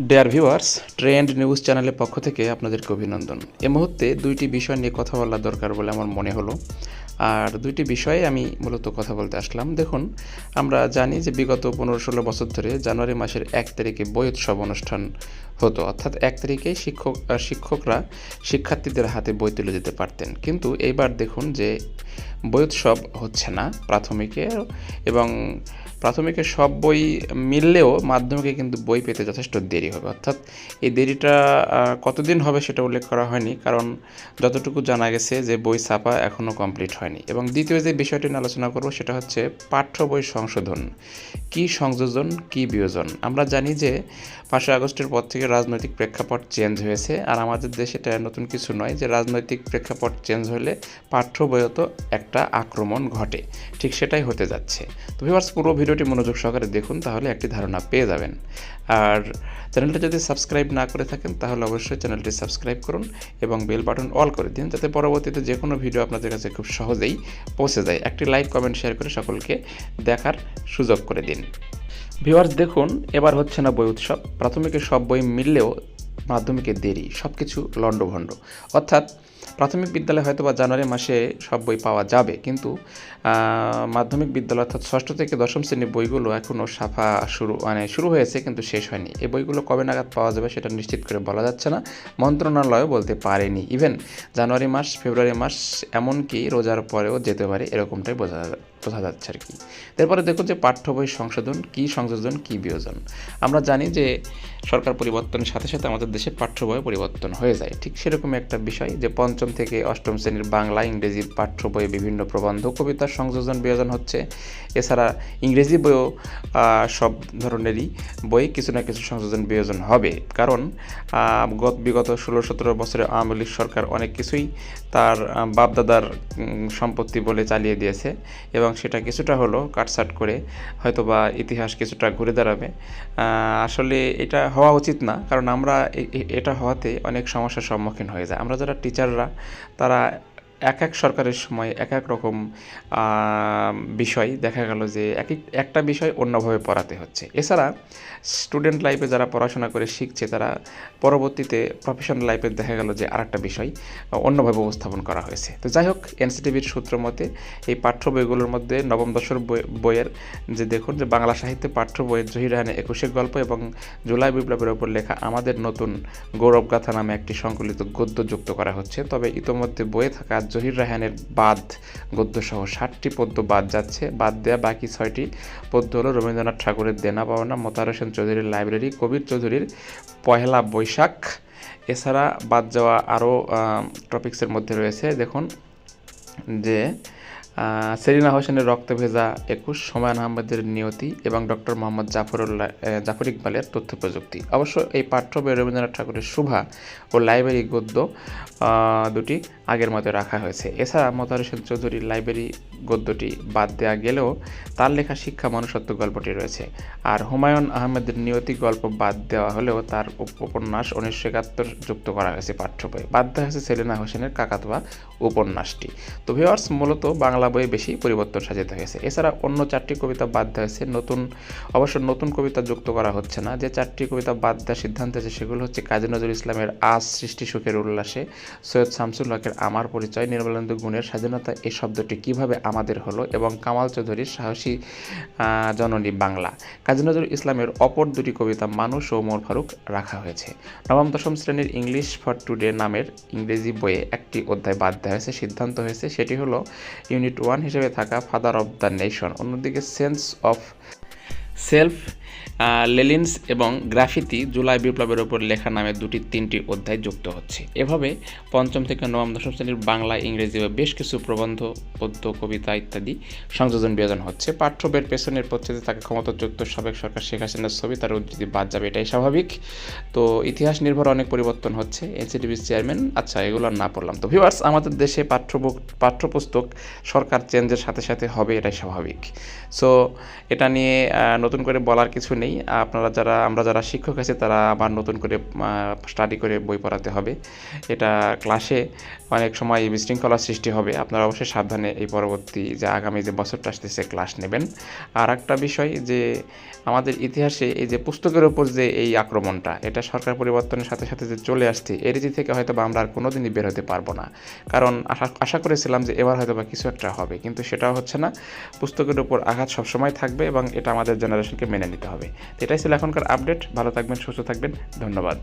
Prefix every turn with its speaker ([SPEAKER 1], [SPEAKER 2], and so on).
[SPEAKER 1] Dear viewers trend news চ্যানেলের পক্ষ থেকে আপনাদেরকে অভিনন্দন। এ মুহূর্তে দুইটি বিষয় নিয়ে কথা বলা দরকার বলে আমার মনে হলো। আর দুইটি বিষয়ে আমি মূলত কথা বলতে আসলাম। দেখুন, আমরা জানি যে বিগত পনেরো ষোলো বছর ধরে জানুয়ারি মাসের এক তারিখে বই উৎসব অনুষ্ঠান হতো। অর্থাৎ এক তারিখে শিক্ষক শিক্ষকরা শিক্ষার্থীদের হাতে বই তুলে দিতে পারতেন। কিন্তু এইবার দেখুন যে বই উৎসব হচ্ছে না প্রাথমিকে এবং প্রাথমিকে সব বই মিললেও মাধ্যমিকে কিন্তু বই পেতে যথেষ্ট দেরি হবে। অর্থাৎ এই দেরিটা কতদিন হবে সেটা উল্লেখ করা হয়নি, কারণ যতটুকু জানা গেছে যে বই ছাপা এখনও কমপ্লিট হয়নি। এবং দ্বিতীয় যে বিষয়টি নিয়ে আলোচনা করব সেটা হচ্ছে পাঠ্য বই সংশোধন। কি সংযোজন, কি বিয়োজন? আমরা জানি যে পাঁচই আগস্টের পর থেকে রাজনৈতিক প্রেক্ষাপট চেঞ্জ হয়েছে, আর আমাদের দেশে এটা নতুন কিছু নয় যে রাজনৈতিক প্রেক্ষাপট চেঞ্জ হলে পাঠ্য বইয়েও একটা আক্রমণ ঘটে। ঠিক সেটাই হতে যাচ্ছে। তো ভিউয়ার্স পুরো ভিডিওটি মনোযোগ সহকারে দেখুন, তাহলে একটি ধারণা পেয়ে যাবেন। আর চ্যানেলটি যদি সাবস্ক্রাইব না করে থাকেন, তাহলে অবশ্যই চ্যানেলটি সাবস্ক্রাইব করুন এবং বেল বাটন অল করে দিন, যাতে পরবর্তীতে যে কোনো ভিডিও আপনাদের কাছে খুব সহজেই পৌঁছে যায়। একটি লাইক, কমেন্ট, শেয়ার করে সকলকে দেখার সুযোগ করে দিন। ভিউয়ার্স, দেখুন, এবার হচ্ছে না বই উৎসব। প্রাথমিকের সব বই মিললেও মাধ্যমিকে দেরি সব কিছু লণ্ডভণ্ড। অর্থাৎ প্রাথমিক বিদ্যালয়ে হয়তো বা জানুয়ারি মাসে সব বই পাওয়া যাবে, কিন্তু মাধ্যমিক বিদ্যালয় অর্থাৎ ষষ্ঠ থেকে দশম শ্রেণির বইগুলো এখনও সাফা শুরু মানে শুরু হয়েছে কিন্তু শেষ হয়নি। এই বইগুলো কবে নাগাদ পাওয়া যাবে সেটা নিশ্চিত করে বলা যাচ্ছে না। মন্ত্রণালয়ও বলতে পারেনি। ইভেন জানুয়ারি মাস, ফেব্রুয়ারি মাস এমনকি রোজার পরেও যেতে পারে, এরকমটাই বোঝা বোঝা যাচ্ছে আর কি। তারপরে দেখুন যে পাঠ্য বই সংশোধন, কী সংযোজন কী বিয়োজন? আমরা জানি যে সরকার পরিবর্তনের সাথে সাথে আমাদের দেশে পাঠ্য বই পরিবর্তন হয়ে যায়। ঠিক সেরকম একটা বিষয় যে পঞ্চম থেকে অষ্টম শ্রেণির বাংলা, ইংরেজি পাঠ্য বইয়ে বিভিন্ন প্রবন্ধ, কবিতার সংযোজন বিয়োজন হচ্ছে। এছাড়া ইংরেজি বইও সব ধরনেরই বই কিছু না কিছু সংযোজন বিয়োজন হবে। কারণ গত বিগত ষোলো সতেরো বছরে আওয়ামী লীগ সরকার অনেক কিছুই তার বাপদাদার সম্পত্তি বলে চালিয়ে দিয়েছে এবং সেটা কিছুটা হলো কাটসাট করে হয়তো বা ইতিহাস কিছুটা ঘুরে দাঁড়াবে। আসলে এটা হওয়া উচিত না, কারণ আমরা এটা হওয়াতে অনেক সমস্যার সম্মুখীন হয়ে যায় আমরা যারা টিচাররা তারা এক এক সরকারের সময় এক এক রকম বিষয় দেখা গেল যে এক এক- একটা বিষয় অন্যভাবে পড়াতে হচ্ছে। এছাড়া স্টুডেন্ট লাইফে যারা পড়াশোনা করে শিখছে, তারা পরবর্তীতে প্রফেশনাল লাইফে দেখা গেল যে আরেকটা বিষয় অন্যভাবে উপস্থাপন করা হয়েছে। তো যাই হোক, এনসিটিভির সূত্র মতে এই পাঠ্য বইগুলোর মধ্যে নবম দশর বই- বইয়ের যে দেখুন যে বাংলা সাহিত্যে পাঠ্য বইয়ের জহির রাহানে একুশে গল্প এবং জুলাই বিপ্লবের ওপর লেখা আমাদের নতুন গৌরবগাথা নামে একটি সংকলিত গদ্য যুক্ত করা হচ্ছে। তবে ইতোমধ্যে বইয়ে থাকা জহির রাহানের বাদ গদ্যসহ ষাটটি পদ্য বাদ যাচ্ছে। বাদ দেওয়া বাকি ছয়টি পদ্য হল রবীন্দ্রনাথ ঠাকুরের দেনা পাওনা মোতার হোসেন চৌধুরীর লাইব্রেরি, কবির চৌধুরীর পহেলা বৈশাখ। এছাড়া বাদ যাওয়া আরও টপিক্সের মধ্যে রয়েছে। দেখুন যে সেলিনা হোসেনের রক্ত ভেজা একুশ হুমায়ুন আহমেদের নিয়তি এবং ডক্টর মোহাম্মদ জাফরুল্লাহ জাফর ইকবালের তথ্য প্রযুক্তি। অবশ্য এই পাঠ্য বই রবীন্দ্রনাথ ঠাকুরের শুভা ও লাইব্রেরি গদ্য দুটি আগের মতো রাখা হয়েছে। এছাড়া মোতাহার হোসেন চৌধুরীর লাইব্রেরি গদ্যটি বাদ দেওয়া গেলেও তার লেখা শিক্ষা মনুষ্যত্ব গল্পটি রয়েছে। আর হুমায়ুন আহমেদের নিয়তি গল্প বাদ দেওয়া হলেও তার উপন্যাস উনিশশো একাত্তর যুক্ত করা হয়েছে পাঠ্য বই। বাদ দেওয়া হয়েছে সেলিনা হোসেনের কাকাতোয়া উপন্যাসটি। তো ভিওয়ার্স মূলত বাংলা বইয়ে বেশি পরিবর্তন সাজিত হয়েছে। এছাড়া অন্য চারটি কবিতা বাদ দেওয়া হয়েছে। নতুন, অবশ্য নতুন কবিতা যুক্ত করা হচ্ছে না। যে চারটি কবিতা বাদ দেওয়ার সিদ্ধান্ত আছে সেগুলো হচ্ছে কাজী নজরুল ইসলামের আজ সৃষ্টি সুখের উল্লাসে, সৈয়দ শামসুল হকের আমার পরিচয় নির্মলেন্দু গুণের স্বাধীনতা এই শব্দটি কীভাবে আমাদের হলো এবং কামাল চৌধুরীর সাহসী জননী বাংলা। কাজী নজরুল ইসলামের অপর দুটি কবিতা মানুষ ও ওমর ফারুক রাখা হয়েছে। নবম, দশম শ্রেণির ইংলিশ ফর টুডে নামের ইংরেজি বইয়ে একটি অধ্যায় বাদ দেওয়া হয়েছে, সিদ্ধান্ত হয়েছে সেটি হলো ইউনিট ওয়ান হিসেবে থাকা ফাদার অফ দ্য নেশন অন্যদিকে সেন্স অফ সেলফ লেলিন্স এবং গ্রাফিতি জুলাই বিপ্লবের ওপর লেখা নামে দুটি তিনটি অধ্যায় যুক্ত হচ্ছে। এভাবে পঞ্চম থেকে নবম দশম শ্রেণির বাংলা, ইংরেজি ও বেশ কিছু প্রবন্ধ, পদ্য, কবিতা ইত্যাদি সংযোজন বিয়োজন হচ্ছে। পাঠ্য বইয়ের পেছনের পদ্ধতিতে থাকা ক্ষমতাযুক্ত সাবেক সরকার শেখ হাসিনার ছবি, তার উদ্ধৃতি বাদ যাবে, এটাই স্বাভাবিক। তো ইতিহাস নির্ভর অনেক পরিবর্তন হচ্ছে, এনসিটিভির চেয়ারম্যান। আচ্ছা এগুলো না পড়লাম তো। ভিউয়ার্স, আমাদের দেশে পাঠ্যবুক পাঠ্যপুস্তক সরকার চেঞ্জের সাথে সাথে হবে, এটাই স্বাভাবিক। সো এটা নিয়ে নতুন করে বলার কিছু নেই নেই। আপনারা যারা, আমরা যারা শিক্ষক আছি, তারা আবার নতুন করে স্টাডি করে বই পড়াতে হবে। এটা ক্লাসে অনেক সময় বিশৃঙ্খলার সৃষ্টি হবে। আপনারা অবশ্যই সাবধানে এই পরবর্তী যে আগামী যে বছরটা আসতেছে ক্লাস নেবেন। আর একটা বিষয় যে, আমাদের ইতিহাসে এই যে পুস্তকের ওপর যে এই আক্রমণটা, এটা সরকার পরিবর্তনের সাথে সাথে যে চলে আসছে, এর রীতি থেকে হয়তো বা আমরা আর কোনোদিনই বের হতে পারব না। কারণ আশা আশা করেছিলাম যে এবার হয়তো বা কিছু একটা হবে, কিন্তু সেটাও হচ্ছে না। পুস্তকের উপর আঘাত সবসময় থাকবে এবং এটা আমাদের জেনারেশনকে মেনে নিতে হবে। তো এটাই ছিল এখনকার আপডেট ভালো থাকবেন সুস্থ থাকবেন। ধন্যবাদ।